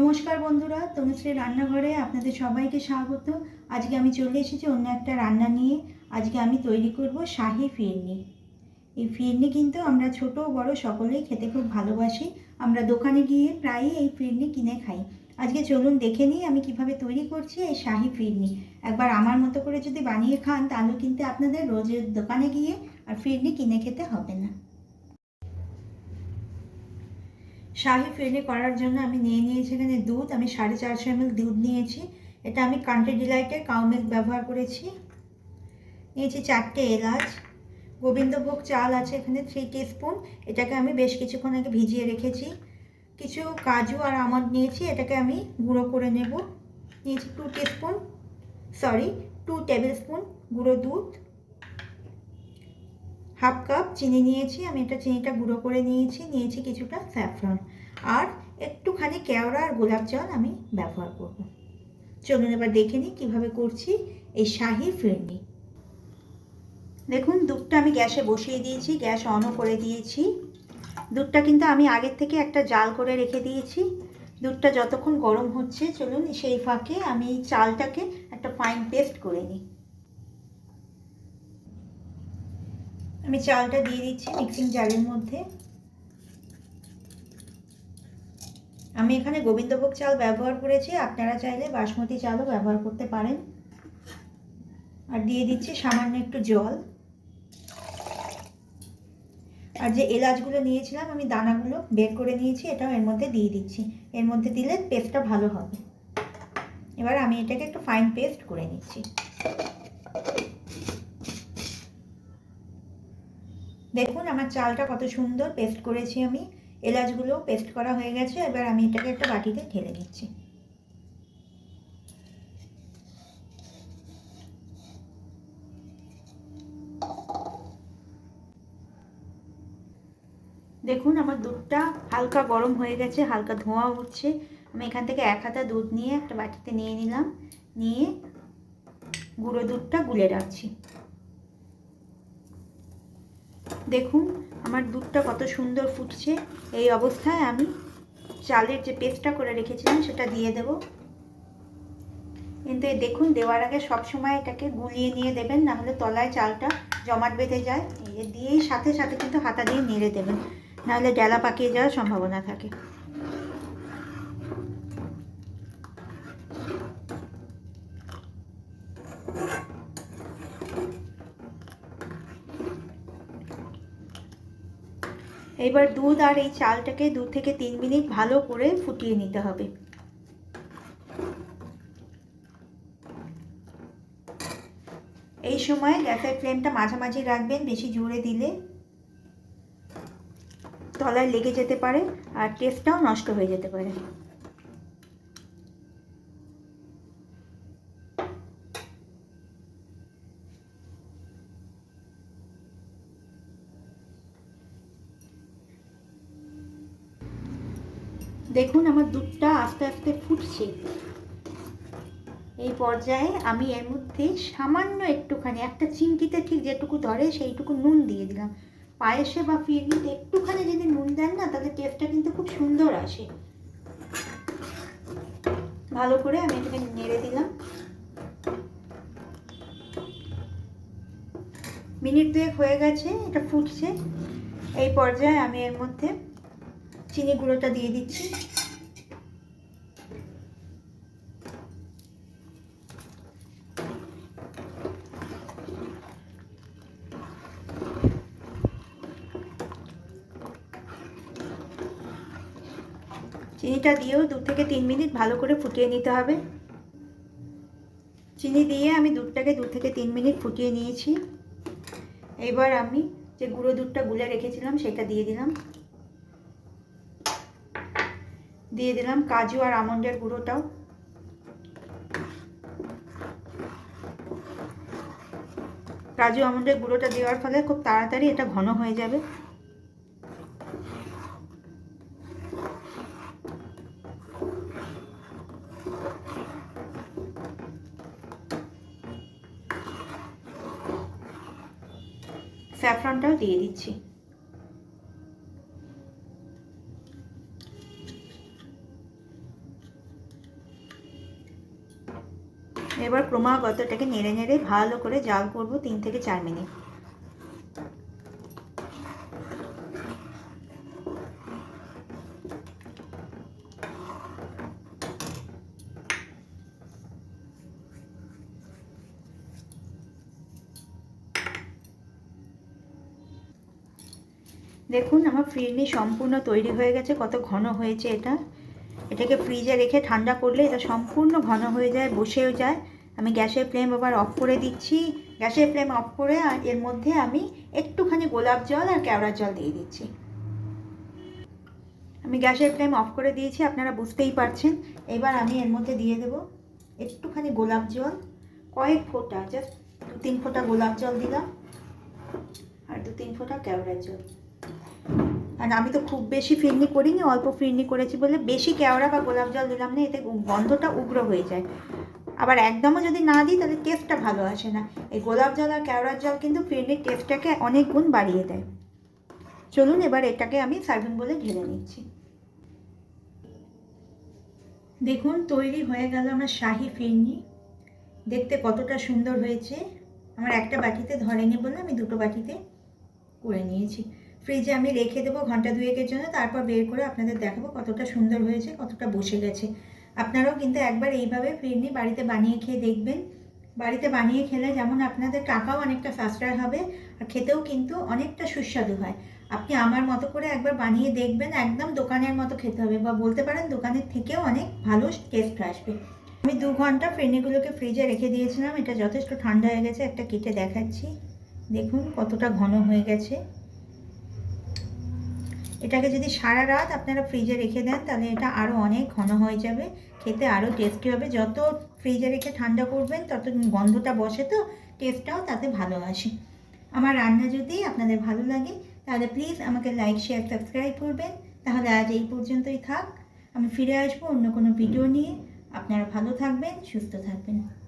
নমস্কার বন্ধুরা, তনুশ্রী রান্নাঘরে আপনাদের সবাইকে স্বাগত। আজকে আমি চলে এসেছি অন্য একটা রান্না নিয়ে। আজকে আমি তৈরি করব শাহি ফিরনি। এই ফিরনি কিন্তু আমরা ছোট বড় সকলেই খেতে খুব ভালোবাসি। আমরা দোকানে গিয়ে প্রায়ই এই ফিরনি কিনে খাই। আজকে চলুন দেখে নিই আমি কীভাবে তৈরি করছি এই শাহি ফিরনি। একবার আমার মতো করে যদি বানিয়ে খান, তাহলে কিন্তু আপনাদের রোজের দোকানে গিয়ে আর ফিরনি কিনে খেতে হবে না। শাহি ফিরনি করার জন্য আমি নিয়ে নিয়েছি এখানে দুধ, আমি সাড়ে চারশো এমএল দুধ নিয়েছি। এটা আমি কান্ট্রি ডিলাইটে কাউ মিল্ক ব্যবহার করেছি। নিয়েছি চারটে এলাচ, গোবিন্দভোগ চাল আছে এখানে থ্রি স্পুন এটাকে আমি বেশ কিছুক্ষণ আগে ভিজিয়ে রেখেছি। কিছু কাজু আর আমন্ড নিয়েছি, এটাকে আমি গুঁড়ো করে নেব। নিয়েছি two spoon sorry two tablespoon গুঁড়ো দুধ। হাফ কাপ চিনি নিয়েছি, আমি এটা চিনিটা গুঁড়ো করে নিয়েছি নিয়েছি কিছুটা স্যাফরন। আর একটুখানি কেওড়া আর গোলাপ জল আমি ব্যবহার করব। চলুন এবার দেখে নিই কীভাবে করছি এই শাহি ফিরনি। দেখুন, দুধটা আমি গ্যাসে বসিয়ে দিয়েছি, গ্যাস অনও করে দিয়েছি। দুধটা কিন্তু আমি আগের থেকে একটা জাল করে রেখে দিয়েছি। দুধটা যতক্ষণ গরম হচ্ছে, চলুন সেই ফাঁকে আমি চালটাকে একটা ফাইন পেস্ট করে নিই। আমি চালটা দিয়ে দিচ্ছি মিক্সিং জারের মধ্যে। আমি এখানে গোবিন্দভোগ চাল ব্যবহার করেছি, আপনারা চাইলে বাসমতি চালও ব্যবহার করতে পারেন। আর দিয়ে দিচ্ছি সামান্য একটু জল। আর যে এলাচগুলো নিয়েছিলাম, আমি দানাগুলো বের করে নিয়েছি, এটাও এর মধ্যে দিয়ে দিচ্ছি। এর মধ্যে দিলে পেস্টটা ভালো হবে। এবার আমি এটাকে একটু ফাইন পেস্ট করে নিচ্ছি। দেখুন আমার চালটা কত সুন্দর পেস্ট করেছি আমি। এলাচগুলো পেস্ট করা হয়ে গেছে, এবার আমি এটাকে একটা বাটিতে ঢেলে নিচ্ছি দেখুন আমার দুধটা হালকা গরম হয়ে গেছে, হালকা ধোঁয়া উঠছে। আমি এখান থেকে এক হাতা দুধ নিয়ে একটা বাটিতে নিয়ে নিলাম, নিয়ে গুঁড়ো দুধটা গুলে রাখছি। দেখুন, আমার দুধটা কত সুন্দর ফুটছে। এই অবস্থায় আমি চালের যে পেস্টটা করে রেখেছিলাম, সেটা দিয়ে দেব। কিন্তু দেখুন, দেওয়ার আগে সবসময় এটাকে গুলিয়ে নিয়ে দেবেন নাহলে তলায় চালটা জমাট বেঁধে যায়। এই দিয়েই সাথে সাথে কিন্তু হাতা দিয়ে নেড়ে দেবেন নাহলে ডেলা পাকিয়ে যাওয়ার সম্ভাবনা থাকে। এবার দুধ আর এই চালটাকে দু থেকে তিন মিনিট ভালো করে ফুটিয়ে নিতে হবে। এই সময় গ্যাসের ফ্লেমটা মাঝামাঝি রাখবেন, বেশি জোরে দিলে তলায় লেগে যেতে পারে আর টেস্টটাও নষ্ট হয়ে যেতে পারে। দেখুন আমার দুধটা আস্তে আস্তে ফুটছে। এই পর্যায়ে আমি এর মধ্যে সামান্য একটুখানি, একটা চিমটিতে ঠিক যেটুকু ধরে সেইটুকু নুন দিয়ে দিলাম। পায়েসে বা ফিরনিতে একটুখানি যদি নুন দেন না, তাহলে টেস্টটা কিন্তু খুব সুন্দর আসে। ভালো করে আমি এটাকে নেড়ে দিলাম। মিনিট দুয়েক হয়ে গেছে, এটা ফুটছে। এই পর্যায়ে আমি এর মধ্যে চিনি গুঁড়োটা দিয়ে দিচ্ছি। চিনিটা দিয়েও দু থেকে তিন মিনিট ভালো করে ফুটিয়ে নিতে হবে। চিনি দিয়ে আমি দুধটাকে দু থেকে তিন মিনিট ফুটিয়ে নিয়েছি। এবার আমি যে গুঁড়ো দুধটা গুলে রেখেছিলাম সেটা দিয়ে দিলাম। দিয়ে দিলাম কাজু আর আমন্ডের গুঁড়োটাও। কাজু আমন্ডের গুঁড়োটা দেওয়ার ফলে খুব তাড়াতাড়ি এটা ঘন হয়ে যাবে। স্যাফরনটাও দিয়ে দিচ্ছি। এবার ক্রমাগত এটাকে নেড়ে নেড়ে ভালো করে জাল করব তিন থেকে চার মিনিট। দেখুন, আমার ফিরনি সম্পূর্ণ তৈরি হয়ে গেছে, কত ঘন হয়েছে এটা। এটাকে ফ্রিজে রেখে ঠান্ডা করলে এটা সম্পূর্ণ ঘন হয়ে যায়, বসেও যায়। আমি গ্যাসের ফ্লেম আবার অফ করে দিচ্ছি। গ্যাসের ফ্লেম অফ করে আর এর মধ্যে আমি একটুখানি গোলাপ জল আর কেওড়ার জল দিয়ে দিচ্ছি। আমি গ্যাসের ফ্লেম অফ করে দিয়েছি, আপনারা বুঝতেই পারছেন। এবার আমি এর মধ্যে দিয়ে দেব একটুখানি গোলাপ জল। কয়েক ফোঁটা জাস্ট দু তিন ফোঁটা গোলাপ জল দিলাম। আর দু তিন ফোঁটা কেওড়ার জল। আর আমি তো খুব বেশি ফিরনি করিনি, অল্প ফিরনি করেছি বলে বেশি কেওড়া বা গোলাপ জল দিলাম না, এতে গন্ধটা উগ্র হয়ে যায়। আবার একদমও যদি না দিই, তাহলে টেস্টটা ভালো আসে না। এই গোলাপ জল আর কেওড়ার জল কিন্তু ফিরনির টেস্টটাকে অনেক গুণ বাড়িয়ে দেয়। চলুন এবার এটাকে আমি সার্ভিং বলে ঢেলে নিচ্ছি। দেখুন, তৈরি হয়ে গেল আমার শাহি ফিরনি। দেখতে কতটা সুন্দর হয়েছে। আমার একটা বাটিতে ধরেনি বলে আমি দুটো বাটিতে করে নিয়েছি। ফ্রিজে আমি রেখে দেবো ঘণ্টা দুয়েকের জন্য, তারপর বের করে আপনাদের দেখাবো কতটা সুন্দর হয়েছে, কতটা বসে গেছে। আপনারাও কিন্তু একবার এইভাবে ফিরনি বাড়িতে বানিয়ে খেয়ে দেখবেন। বাড়িতে বানিয়ে খেলে যেমন আপনাদের টাকাও অনেকটা সাশ্রয় হবে, আর খেতেও কিন্তু অনেকটা সুস্বাদু হয়। আপনি আমার মতো করে একবার বানিয়ে দেখবেন, একদম দোকানের মতো খেতে হবে বা বলতে পারেন দোকানের থেকেও অনেক ভালো টেস্ট আসবে। আমি দু ঘণ্টা ফিরনিগুলোকে ফ্রিজে রেখে দিয়েছিলাম, এটা যথেষ্ট ঠান্ডা হয়ে গেছে, একটা কেটে দেখাচ্ছি। দেখুন কতটা ঘন হয়ে গেছে। এটাকে যদি সারা রাত আপনারা ফ্রিজে রেখে দেন, তাহলে এটা আরও অনেক ঘন হয়ে যাবে। খেতে আরও টেস্টি হবে। যত ফ্রিজে রেখে ঠান্ডা করবেন, তত গন্ধটা বসে তো টেস্টটাও তাতে ভালো আসে। আমার রান্না যদি আপনাদের ভালো লাগে, তাহলে প্লিজ আমাকে লাইক শেয়ার সাবস্ক্রাইব করবেন। তাহলে আজ এই পর্যন্তই থাক। আমি ফিরে আসব অন্য কোনো ভিডিও নিয়ে। আপনারা ভালো থাকবেন, সুস্থ থাকবেন।